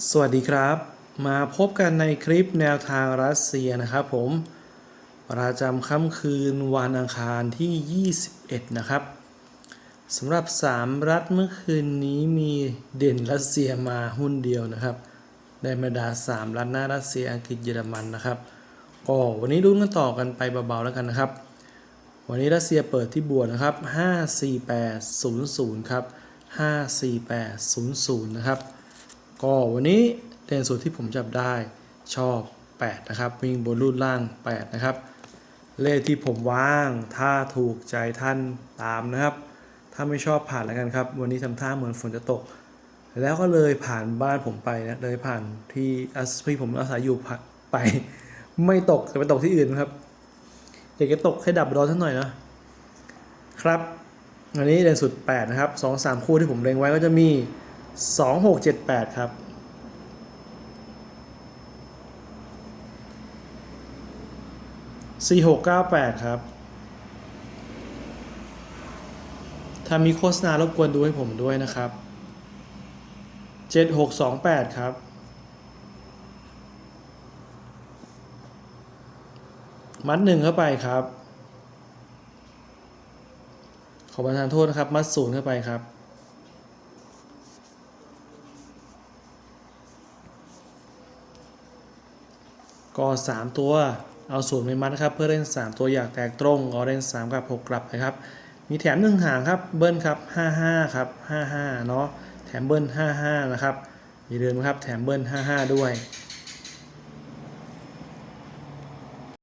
สวัสดีครับ มาพบกันในคลิปแนวทางรัสเซียนะครับผม ประจำค่ำคืนวันอังคารที่ 21 นะครับสำหรับ 3 รัฐเมื่อคืนนี้มีเด่นรัสเซียมาหุ้นเดียวนะครับในบรรดา 3 รัฐหน้ารัสเซียอังกฤษเยอรมันนะครับก็วันนี้ลุ้นกันต่อกันไปเบาๆแล้วกันนะครับ วันนี้รัสเซียเปิดที่บวกนะครับ 54800 ครับ 54800 นะครับ ก็วันนี้เด่นสุดที่ผมจับได้ชอบ 8 นะครับ วิ่งบนรูดล่าง 8 นะครับ เลขที่ผมวาง ถ้าถูกใจท่านตามนะครับ ถ้าไม่ชอบผ่านแล้วกันครับ วันนี้ทำท่าเหมือนฝนจะตก แล้วก็เลยผ่านบ้านผมไปนะ เลยผ่านที่อาที่ผมอาศัยอยู่ผ่านไป ไม่ตกแต่ไปตกที่อื่นครับอยากจะตกให้ดับร้อนสักหน่อยนะครับ อันนี้เด่นสุด 8 นะครับ 2 3 คู่ที่ผมเล็งไว้ก็จะมี 2 6 7 8ครับ4 6 9 8ครับ ถ้ามีโฆษณารบกวนดูให้ผมด้วยนะครับ7 6 2 8ครับ มัดหนึ่งเข้าไปครับ ขอประทานโทษนะครับ มัดศูนย์เข้าไปครับ ก็ 3 ตัว เอาศูนย์ไปมัดนะครับ เพื่อเล่น 3 ตัวอยากแตกตรงเอาเล่น 3 กับ 6 กลับนะครับ มีแถม1หางครับ เบิ้ลครับ 55 ครับ 55 เนาะ แถมเบิ้ล 55 นะครับอย่าลืมนะครับ แถมเบิ้ล 55 ด้วย